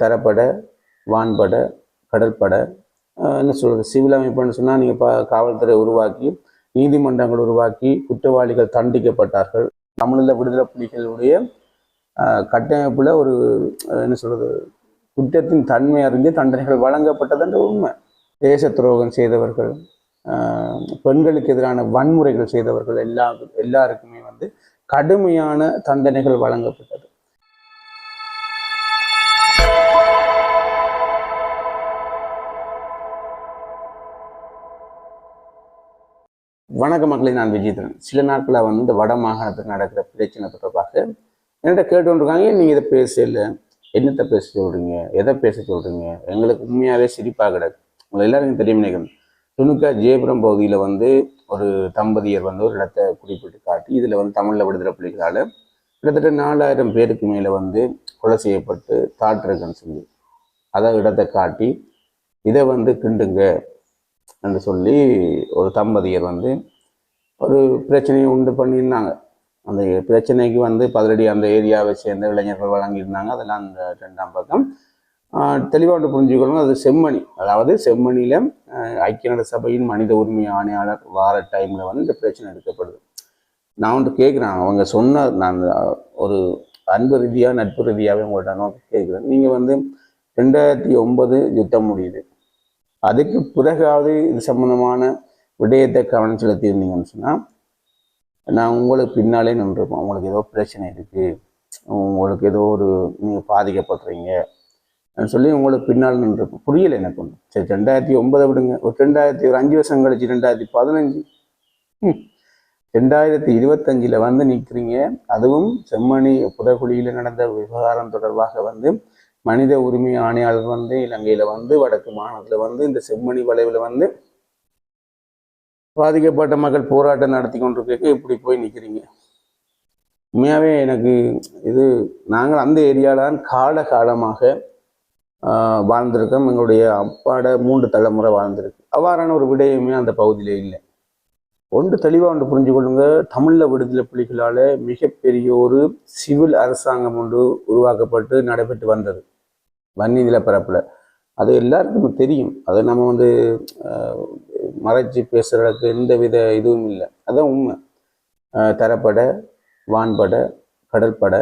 தரப்பட வான்பட கடற்பட என்ன சொல்கிறது சிவில் அமைப்புன்னு சொன்னால் நீங்கள் பா காவல்துறை உருவாக்கி நீதிமன்றங்கள் உருவாக்கி குற்றவாளிகள் தண்டிக்கப்பட்டார்கள். தமிழில் விடுதலை புலிகளுடைய கட்டமைப்பில் ஒரு என்ன சொல்கிறது குற்றத்தின் தன்மை அறிந்து தண்டனைகள் வழங்கப்பட்டதுன்ற உண்மை. தேச துரோகம் செய்தவர்கள் பெண்களுக்கு எதிரான வன்முறைகள் செய்தவர்கள் எல்லா எல்லாருக்குமே வந்து கடுமையான தண்டனைகள் வழங்கப்பட்டது. வணக்க மக்களை நான் விஜயதரன் சில நாட்களாக வந்து இந்த வட மாகாணத்தில் நடக்கிற பிரச்சனை தொடர்பாக என்கிட்ட கேட்டு நீங்கள் இதை பேசல? என்னத்தை பேச சொல்கிறீங்க எதை பேச சொல்கிறீங்க எங்களுக்கு உண்மையாகவே சிரிப்பாக கிடக்கு. உங்களை எல்லாருக்கும் தெரியும் நினைக்கிறேன் துணுக்கா ஜெயபுரம் பகுதியில் வந்து ஒரு தம்பதியர் வந்து ஒரு இடத்தை குறிப்பிட்டு காட்டி இதில் வந்து தமிழில் விடுதலை புலிகளால் கிட்டத்தட்ட நாலாயிரம் பேருக்கு மேலே வந்து கொலை செய்யப்பட்டு தாட்டிருக்குன்னு சொல்லி அதை இடத்தை காட்டி இதை வந்து கிண்டுங்க. என்று சொல்லி ஒரு தம்பதியர் வந்து ஒரு பிரச்சனையை உண்டு பண்ணியிருந்தாங்க. அந்த பிரச்சனைக்கு வந்து பதிலடி அந்த ஏரியாவை சேர்ந்த இளைஞர்கள் வழங்கியிருந்தாங்க. அதெல்லாம் அந்த ரெண்டாம் பக்கம். தெளிவாக புரிஞ்சுக்கணும் அது செம்மணி. அதாவது செம்மணியில் ஐக்கிய நாடு சபையின் மனித உரிமை ஆணையாளர் வார டைமில் வந்து இந்த பிரச்சனை எடுக்கப்படுது. நான் வந்து கேட்குறேன் அவங்க சொன்ன நான் ஒரு அன்பு ரீதியாக நட்பு ரீதியாகவே உங்கள்கிட்ட நோக்கி கேட்குறேன் நீங்கள் வந்து ரெண்டாயிரத்தி ஒன்பது யுத்தம் முடியுது. அதுக்கு பிறகாவது இது சம்பந்தமான விடயத்தை கவனம் செலுத்தியிருந்தீங்கன்னு சொன்னால் நான் உங்களுக்கு பின்னாலே நின்றுருப்போம் உங்களுக்கு ஏதோ பிரச்சனை இருக்குது உங்களுக்கு ஏதோ ஒரு நீங்கள் பாதிக்கப்படுறீங்க சொல்லி உங்களுக்கு பின்னால் நின்றுருப்போம் புரியலை எனக்கு ஒன்று சரி ரெண்டாயிரத்தி ஒன்பதை விடுங்க. ஒரு ரெண்டாயிரத்தி ஒரு அஞ்சு வருஷம் கழிச்சு ரெண்டாயிரத்தி பதினஞ்சு. ரெண்டாயிரத்தி இருபத்தஞ்சில் வந்து நிற்கிறீங்க அதுவும் செம்மணி புதகுழியில் நடந்த விவகாரம் தொடர்பாக வந்து மனித உரிமை ஆணையாளர் வந்து இலங்கையில் வந்து வடக்கு மாநிலத்தில் வந்து இந்த செம்மணி வளைவில் வந்து பாதிக்கப்பட்ட மக்கள் போராட்டம் நடத்தி கொண்டிருக்க இப்படி போய் நிற்கிறீங்க உண்மையாகவே எனக்கு இது நாங்கள் அந்த ஏரியாலான் கால காலமாக ஆஹ், வாழ்ந்திருக்கோம். எங்களுடைய அப்பாட மூன்று தலைமுறை வாழ்ந்திருக்கு. அவ்வாறான ஒரு விடயமே அந்த பகுதியில் இல்லை. ஒன்று தெளிவாக ஒன்று புரிஞ்சு கொள்ளுங்க. தமிழில் விடுதலை புலிகளால் மிகப்பெரிய ஒரு சிவில் அரசாங்கம் ஒன்று உருவாக்கப்பட்டு நடைபெற்று வந்தது. வன்னி நிலப்பரப்பில் அது எல்லாருக்கும் தெரியும். அதை நம்ம வந்து மறைச்சி பேசுகிறதுக்கு எந்த வித இதுவும் இல்லை. அதான் உண்மை. தரப்பட வான்பட கடற்பட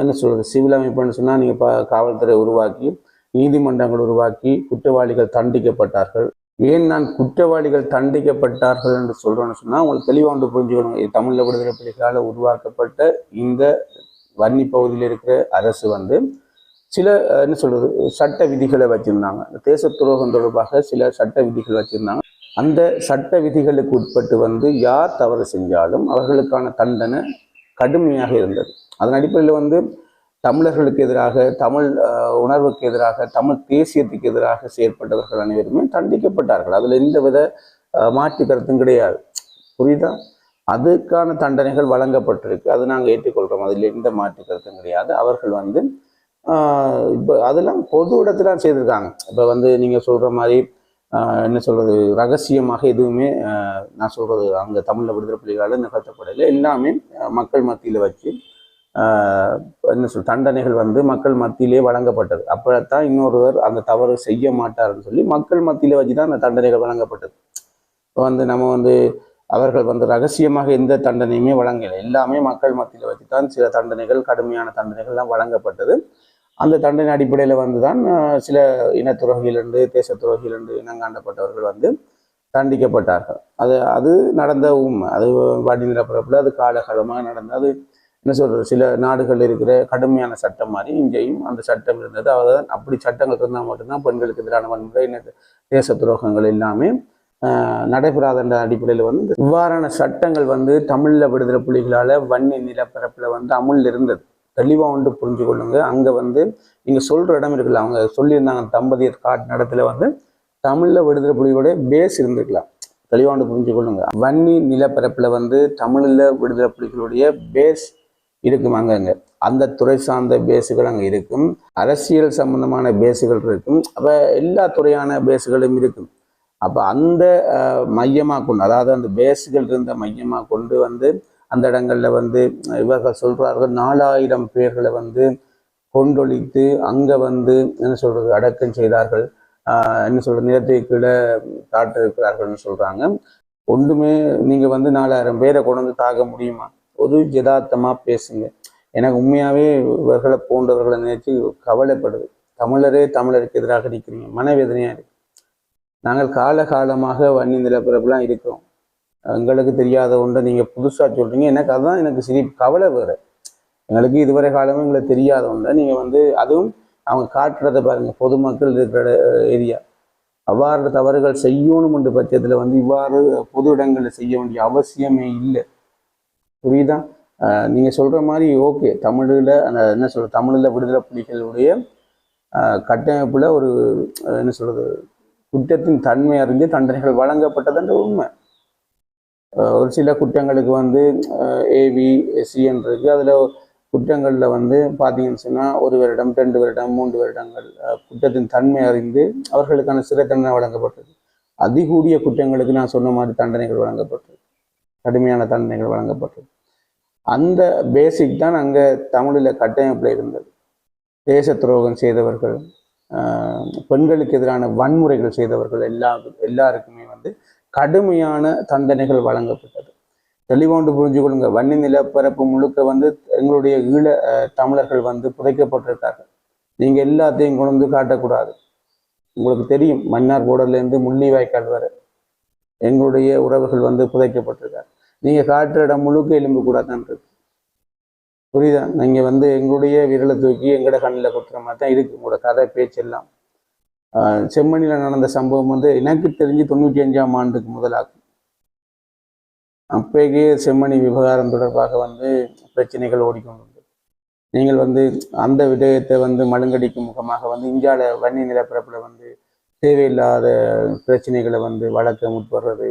என்ன சொல்கிறது சிவில் அமைப்புன்னு சொன்னால் நீங்கள் பா காவல்துறை உருவாக்கி நீதிமன்றங்கள் உருவாக்கி குற்றவாளிகள் தண்டிக்கப்பட்டார்கள். ஏன் நான் குற்றவாளிகள் தண்டிக்கப்பட்டார்கள் என்று சொல்கிறேன்னு சொன்னால் உங்களுக்கு தெளிவாக ஒன்று புரிஞ்சுக்கணும். இது தமிழில் விடுதலை புலிகளால் உருவாக்கப்பட்ட இந்த வன்னி பகுதியில் இருக்கிற அரசு வந்து சில என்ன சொல்றது சட்ட விதிகளை வச்சிருந்தாங்க. தேச துரோகம் தொடர்பாக சில சட்ட விதிகள் வச்சிருந்தாங்க. அந்த சட்ட விதிகளுக்கு உட்பட்டு வந்து யார் தவறு செஞ்சாலும் அவர்களுக்கான தண்டனை கடுமையாக இருந்தது. அதன் அடிப்படையில் வந்து தமிழர்களுக்கு எதிராக தமிழ் அஹ், உணர்வுக்கு எதிராக தமிழ் தேசியத்துக்கு எதிராக செயற்பட்டவர்கள் அனைவருமே தண்டிக்கப்பட்டார்கள். அதில் எந்த வித மாற்று கருத்தும் கிடையாது. புரியுதா? அதுக்கான தண்டனைகள் வழங்கப்பட்டிருக்கு. அது நாங்கள் ஏற்றுக்கொள்கிறோம். அதில் எந்த மாற்று கருத்தும் கிடையாது. அவர்கள் வந்து இப்போ அதெல்லாம் பொது இடத்துல செய்திருக்காங்க. இப்போ வந்து நீங்கள் சொல்கிற மாதிரி என்ன சொல்கிறது ரகசியமாக எதுவுமே நான் சொல்கிறது அங்கே தமிழில் விடுதலை புலிகளால் நிகழ்த்தப்படல. எல்லாமே மக்கள் மத்தியில் வச்சு என்ன சொல் தண்டனைகள் வந்து மக்கள் மத்தியிலே வழங்கப்பட்டது. அப்போத்தான் இன்னொருவர் அந்த தவறு செய்ய மாட்டார்னு சொல்லி மக்கள் மத்தியில் வச்சு தான் அந்த தண்டனைகள் வழங்கப்பட்டது. இப்போ வந்து நம்ம வந்து அவர்கள் வந்து ரகசியமாக எந்த தண்டனையுமே வழங்கலை. எல்லாமே மக்கள் மத்தியில் வச்சு தான் சில தண்டனைகள் கடுமையான தண்டனைகள்லாம் வழங்கப்பட்டது. அந்த தண்டனை அடிப்படையில் வந்து தான் சில இனத்துறவிலிருந்து தேசத்துறவிலிருந்து இனங்காண்டப்பட்டவர்கள் வந்து தண்டிக்கப்பட்டார்கள். அது அது நடந்த உண்மை. அது வாடி நிலப்பரப்பில் அது காலகாலமாக நடந்த அது என்ன சொல்கிறது சில நாடுகள் இருக்கிற கடுமையான சட்டம் மாதிரி இங்கேயும் அந்த சட்டம் இருந்தது. அதான் அப்படி சட்டங்கள் இருந்தால் மட்டும்தான் பெண்களுக்கு எதிரான வன்முறை இன தேச துரோகங்கள் எல்லாமே நடைபெறாத அடிப்படையில் வந்து இவ்வாறான சட்டங்கள் வந்து தமிழில் விடுதலை புலிகளால் வன்னி நிலப்பரப்பில் வந்து அமுல் இருந்தது. தெளிவாக ஒன்று புரிஞ்சு கொள்ளுங்க அங்கே வந்து நீங்கள் சொல்கிற இடம் இருக்குல்ல அவங்க சொல்லியிருந்தாங்க தம்பதியர் காட்டு இடத்துல வந்து தமிழில் விடுதலை புலிகளுடைய பேஸ் இருந்திருக்கலாம். தெளிவாக ஒன்று புரிஞ்சு கொள்ளுங்க வன்னி நிலப்பரப்பில் வந்து தமிழில் விடுதலை புலிகளுடைய பேஸ் இருக்கும் அங்கங்க அந்த துறை சார்ந்த பேஸுகள் அங்கே இருக்கும். அரசியல் சம்பந்தமான பேஸுகள் இருக்கும். அப்போ எல்லா துறையான பேஸுகளும் இருக்கும். அப்போ அந்த மையமாக கொண்டு அதாவது அந்த பேஸுகள் இருந்த மையமாக கொண்டு வந்து அந்த இடங்களில் வந்து இவர்கள் சொல்கிறார்கள் நாலாயிரம் பேர்களை வந்து கொண்டொழித்து அங்கே வந்து என்ன சொல்கிறது அடக்கம் செய்தார்கள். ஆஹ் என்ன சொல்றது நிலத்தை கீழே காட்டு இருக்கிறார்கள்னு சொல்கிறாங்க ஒன்றுமே நீங்கள் வந்து நாலாயிரம் பேரை கொண்டு வந்து தாக்க முடியுமா? ஒரு ஜதார்த்தமாக பேசுங்க. எனக்கு உண்மையாவே இவர்களை போன்றவர்களை நினைச்சு கவலைப்படுது. தமிழரே தமிழருக்கு எதிராக நிற்கிறீங்க மனவேதனையாக இருக்கு. நாங்கள் காலகாலமாக வன்னி நிலப்பரப்புலாம் இருக்கிறோம். எங்களுக்கு தெரியாத ஒன்றை நீங்கள் புதுசாக சொல்கிறீங்க எனக்கு அதுதான் எனக்கு சிரி கவலை வேறு. எங்களுக்கு இதுவரை காலமும் எங்களுக்கு தெரியாத ஒன்றை நீங்கள் வந்து அதுவும் அவங்க காட்டுறதை பாருங்கள் பொதுமக்கள் இருக்கிற ஏரியா. அவ்வாறு தவறுகள் செய்யணும் என்ற பட்சத்தில் வந்து இவ்வாறு பொது இடங்களில் செய்ய வேண்டிய அவசியமே இல்லை. புரியுதா? நீங்கள் சொல்கிற மாதிரி ஓகே. தமிழில் அந்த என்ன சொல்ற தமிழில் விடுதலை புலிகளுடைய கட்டமைப்பில் ஒரு என்ன சொல்கிறது குற்றத்தின் தன்மை அறிஞ்சு தண்டனைகள் வழங்கப்பட்டதுன்ற உண்மை. ஒரு சில குற்றங்களுக்கு வந்து ஏவி எஸ்சிஎன் இருக்குது அதுல குற்றங்கள்ல வந்து பார்த்தீங்கன்னு சொன்னா ஒரு வருடம் ரெண்டு வருடம் மூன்று வருடங்கள் குற்றத்தின் தன்மை அறிந்து அவர்களுக்கான சிறை தண்டனை வழங்கப்பட்டது. அதிகூடிய குற்றங்களுக்கு நான் சொன்ன மாதிரி தண்டனைகள் வழங்கப்பட்டது. கடுமையான தண்டனைகள் வழங்கப்பட்டது. அந்த பேசிக் தான் அங்க தமிழில் கட்டமைப்பில் இருந்தது. தேச துரோகம் செய்தவர்கள் ஆஹ் பெண்களுக்கு எதிரான வன்முறைகள் செய்தவர்கள் எல்லா எல்லாருக்குமே வந்து கடுமையான தண்டனைகள் வழங்கப்பட்டது. தெளிவாண்டு புரிஞ்சுக்கொள்ளுங்க வன்னி நிலப்பரப்பு முழுக்க வந்து எங்களுடைய ஈழ அஹ், தமிழர்கள் வந்து புதைக்கப்பட்டிருக்கார்கள். நீங்க எல்லாத்தையும் கொண்டு வந்து காட்டக்கூடாது. உங்களுக்கு தெரியும் மன்னார் இருந்து முள்ளிவாய்க்கால் வரை எங்களுடைய உறவுகள் வந்து புதைக்கப்பட்டிருக்காரு நீங்க காட்டுற இடம் முழுக்க எலும்பு கூட தான் இருக்கு. புரியுதா? நீங்க வந்து எங்களுடைய விரலை தூக்கி எங்கட கண்ணில் கொட்டுற மாதிரி தான் இருக்கு. உங்களோட கதை பேச்செல்லாம் செம்மணியில் நடந்த சம்பவம் வந்து எனக்கு தெரிஞ்சு தொண்ணூற்றி அஞ்சாம் ஆண்டுக்கு முதலாகும். அப்போயே செம்மணி விவகாரம் தொடர்பாக வந்து பிரச்சனைகள் ஓடிக்கொண்டு நீங்கள் வந்து அந்த விடயத்தை வந்து மழுங்கடிக்கும் முகமாக வந்து இந்தியாவில் வன்னி நிலப்பரப்பில் வந்து தேவையில்லாத பிரச்சனைகளை வந்து வளர்க்க முற்படுறது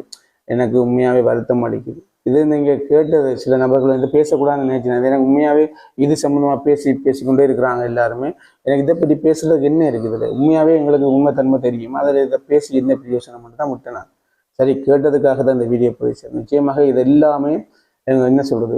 எனக்கு உண்மையாகவே வருத்தம் அளிக்குது. இது நீங்கள் கேட்டது சில நபர்கள் வந்து பேசக்கூடாதுன்னு நினைச்சேன் அது எனக்கு உண்மையாகவே இது சம்மந்தமாக பேசி பேசிக்கொண்டே இருக்கிறாங்க எல்லாருமே. எனக்கு இதை பற்றி பேசுறதுக்கு என்ன இருக்குது இதில்? உண்மையாகவே எங்களுக்கு உண்மைத்தன்மை தெரியும்? அதில் இதை பேசி என்ன பிரயோசனம் மட்டும் தான் விட்டேன் நான். சரி கேட்டதுக்காக தான் இந்த வீடியோ போயிடுச்சு. நிச்சயமாக இது எல்லாமே எனக்கு என்ன சொல்றது?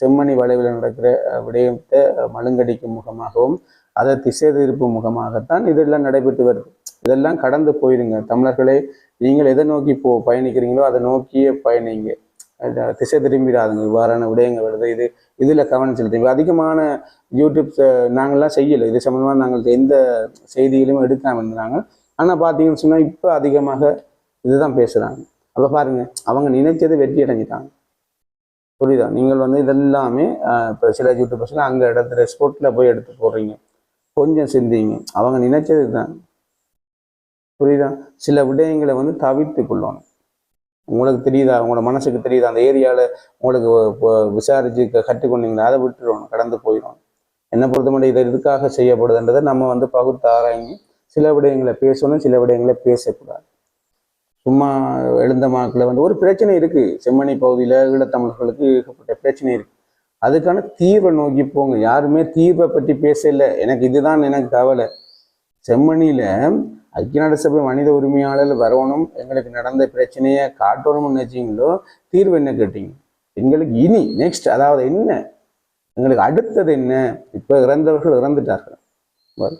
செம்மணி வளைவில் நடக்கிற விடயத்தை மழுங்கடிக்கும் முகமாகவும் அதை திசை திருப்பும் முகமாகத்தான் இதெல்லாம் நடைபெற்று வருது. இதெல்லாம் கடந்து போயிருங்க தமிழர்களே நீங்கள் எதை நோக்கி போ பயணிக்கிறீங்களோ அதை நோக்கியே பயணிங்க. திசை திரும்பிடாதுங்க. இவ்வாறான விடயங்கள் வருது. இது இதில் கவனம் செலுத்துங்க. அதிகமான யூடியூப் நாங்கள்லாம் செய்யலை. இது சம்மந்தமாக நாங்கள் எந்த செய்தியிலும் எடுக்காமல் இருந்தாங்க. ஆனால் பார்த்தீங்கன்னு சொன்னால் இப்போ அதிகமாக இதுதான் பேசுகிறாங்க அப்போ பாருங்க அவங்க நினைச்சது வெற்றி அடைஞ்சிட்டாங்க. புரியுதா? நீங்கள் வந்து இதெல்லாமே இப்போ சில யூடியூபர்ஸ்லாம் அங்கே இடத்துல ஸ்போர்ட்டில் போய் எடுத்து போடுறீங்க. கொஞ்சம் சிந்திங்க. அவங்க நினைச்சது தான் புரியுதா? சில விடயங்களை வந்து தவிர்த்து கொள்ளணும். உங்களுக்கு தெரியுதா? உங்களோட மனசுக்கு தெரியுதா? அந்த ஏரியாவில் உங்களுக்கு விசாரிச்சு க- கற்றுக்கொண்டீங்களா? அதை விட்டுருவோம் கடந்து போயிடும் என்னை பொறுத்த இதை இது எதுக்காக செய்யப்படுதுன்றதை நம்ம வந்து பகுத்து ஆராய்ஞ்சு சில விடயங்களை பேசணும் சில விடயங்களை பேசக்கூடாது. சும்மா எழுந்த மாக்கில் வந்து ஒரு பிரச்சனை இருக்கு. செம்மணி பகுதியில் ஈழத்தமிழர்களுக்கு ஏகப்பட்ட பிரச்சனை இருக்கு. அதுக்கான தீர்வை நோக்கி போங்க. யாருமே தீர்வை பற்றி பேசல. எனக்கு இதுதான் எனக்கு கவலை. செம்மணியில் ஐக்கிய நாடு சபை மனித உரிமையாளர் வரணும் எங்களுக்கு நடந்த பிரச்சனையை காட்டணும்னு நினைச்சிங்களோ? தீர்வு என்ன கேட்டீங்க? எங்களுக்கு இனி நெக்ஸ்ட் அதாவது என்ன? எங்களுக்கு அடுத்தது என்ன? இப்போ இறந்தவர்கள் இறந்துட்டார்கள்.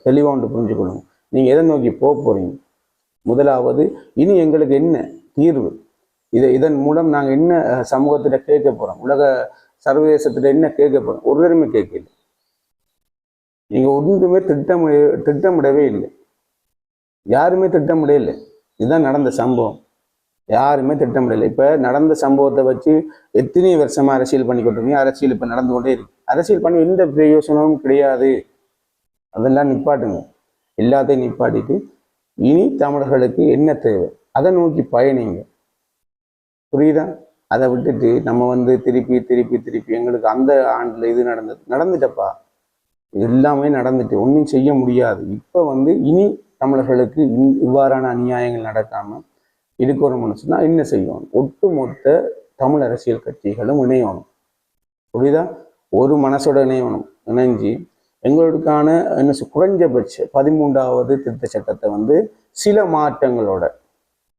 தெளிவாக ஒன்று புரிஞ்சுக்கணும் நீங்கள் எதை நோக்கி போக போகிறீங்க முதலாவது இனி எங்களுக்கு என்ன தீர்வு? இதை இதன் மூலம் நாங்கள் என்ன சமூகத்தில் சமூகத்திட்ட கேட்க போகிறோம் உலக சர்வதேசத்திட்ட என்ன கேட்க போகிறோம் ஒருவருமே கேட்கல நீங்கள் ஒன்றுமே திட்டமிட திட்டமிடவே இல்லை. யாருமே திட்ட முடியல. இதுதான் நடந்த சம்பவம். யாருமே திட்டமுடியலை இப்போ நடந்த சம்பவத்தை வச்சு எத்தனை வருஷமா அரசியல் பண்ணி கொண்டிருக்கீங்க அரசியல் இப்போ நடந்து கொண்டே இருக்கு. அரசியல் பண்ணி எந்த பிரயோசனமும் கிடையாது. அதெல்லாம் நிப்பாட்டுங்க. எல்லாத்தையும் நிப்பாட்டிட்டு இனி தமிழர்களுக்கு என்ன தேவை? அதை நோக்கி பயணிங்க. புரியுதா? அதை விட்டுட்டு நம்ம வந்து திருப்பி திருப்பி திருப்பி எங்களுக்கு அந்த ஆண்டில் இது நடந்தது. நடந்துட்டப்பா. எல்லாமே நடந்துட்டு ஒன்றும் செய்ய முடியாது. இப்போ வந்து இனி தமிழர்களுக்கு இந்- இவ்வாறான அநியாயங்கள் நடக்காம ஒரு மனசுனா என்ன செய்யணும்? ஒட்டுமொத்த தமிழ் அரசியல் கட்சிகளும் இணையணும். புரியுதா? ஒரு மனசோட இணையணும். இணைஞ்சு எங்களுக்கான என்ன குறைஞ்சபட்ச பதிமூன்றாவது திருத்த சட்டத்தை வந்து சில மாற்றங்களோட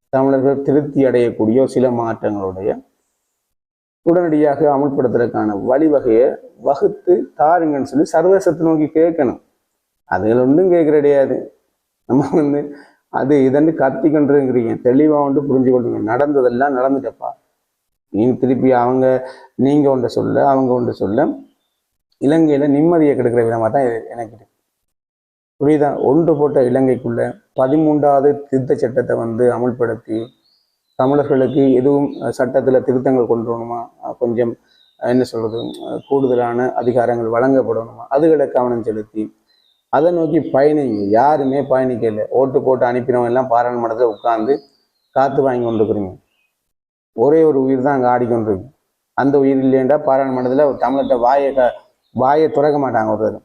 தமிழர்கள் திருப்தி அடையக்கூடிய சில மாற்றங்களுடைய உடனடியாக அமல்படுத்துறதுக்கான வழிவகையை வகுத்து தாருங்கன்னு சொல்லி சர்வதேசத்தை நோக்கி கேட்கணும். அதுகள் ஒன்றும் கேட்க கிடையாது நம்ம வந்து அது இதன்னு கத்தி தெளிவாக வந்து புரிஞ்சு கொள்ளுங்க நடந்ததெல்லாம் நடந்துட்டப்பா. நீ திருப்பி அவங்க நீங்கள் ஒன்று சொல்ல அவங்க ஒன்று சொல்ல. இலங்கையில் நிம்மதியை கெடுக்கிற விதமாக தான் இது எனக்கு இருக்கு. புரியுதா? ஒன்று போட்ட இலங்கைக்குள்ள பதிமூன்றாவது திருத்த சட்டத்தை வந்து அமல்படுத்தி தமிழர்களுக்கு எதுவும் சட்டத்தில் திருத்தங்கள் கொண்டு வரணுமா கொஞ்சம் என்ன சொல்கிறது கூடுதலான அதிகாரங்கள் வழங்கப்படணுமா? அதுகளை கவனம் செலுத்தி அதை நோக்கி பயணிங்க. யாருமே பயணிக்கல ஓட்டு போட்டு அனுப்பினவங்க எல்லாம் பாராளுமன்றத்தில் உட்காந்து காத்து வாங்கி கொண்டிருக்கிறீங்க. ஒரே ஒரு உயிர் தான் அங்கே ஆடிக்கொண்டிருக்கு அந்த உயிர் இல்லைன்றா பாராளுமன்றத்தில் தமிழர்கிட்ட வாயை க வாயை துறக்க மாட்டாங்க ஒருத்தர்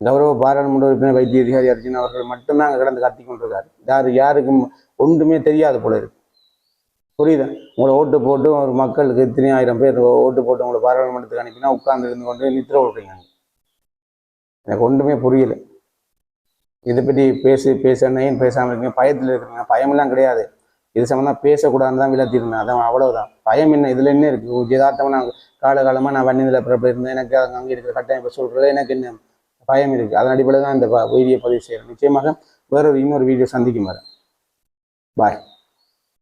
கௌரவ பாராளுமன்ற உறுப்பினர் வைத்திய அதிகாரி அர்ஜுன் அவர்கள் மட்டும்தான் அங்கே கிடந்து கத்தி கொண்டிருக்காரு. யார் யாருக்கும் ஒன்றுமே தெரியாது போல இருக்கு. புரியுதா? உங்களை ஓட்டு போட்டு ஒரு மக்களுக்கு இத்தனை ஆயிரம் பேர் ஓட்டு போட்டு உங்களை பாராளுமன்றத்துக்கு அனுப்பினா உட்கார்ந்து இருந்து கொண்டு நித்திர விடுறீங்க. எனக்கு ஒன்றுமே புரியல. இதை பற்றி பேசி பேசணும் ஏன் பேசாமல் இருக்கீங்க. பயத்தில் இருக்கிறீங்க பயமெல்லாம் கிடையாது. இது சம்மந்தம் பேசக்கூடாதுன்னு தான் விளத்திருந்தேன். அதான் அவ்வளவுதான். பயம் என்ன? இதில் என்ன இருக்குது யதார்த்தமாக நான் காலகாலமாக நான் வன்னியில் பிறப்பு இருந்தேன் எனக்கு அங்கே அங்கே இருக்கிற கட்டாயம் இப்போ சொல்கிறது எனக்கு என்ன பயம் இருக்குது அதன் அடிப்படையில் தான் இந்த வீடியோ பதிவு செய்கிறேன் நிச்சயமாக வேறொரு இன்னொரு வீடியோ சந்திக்கும் வரேன் பாய்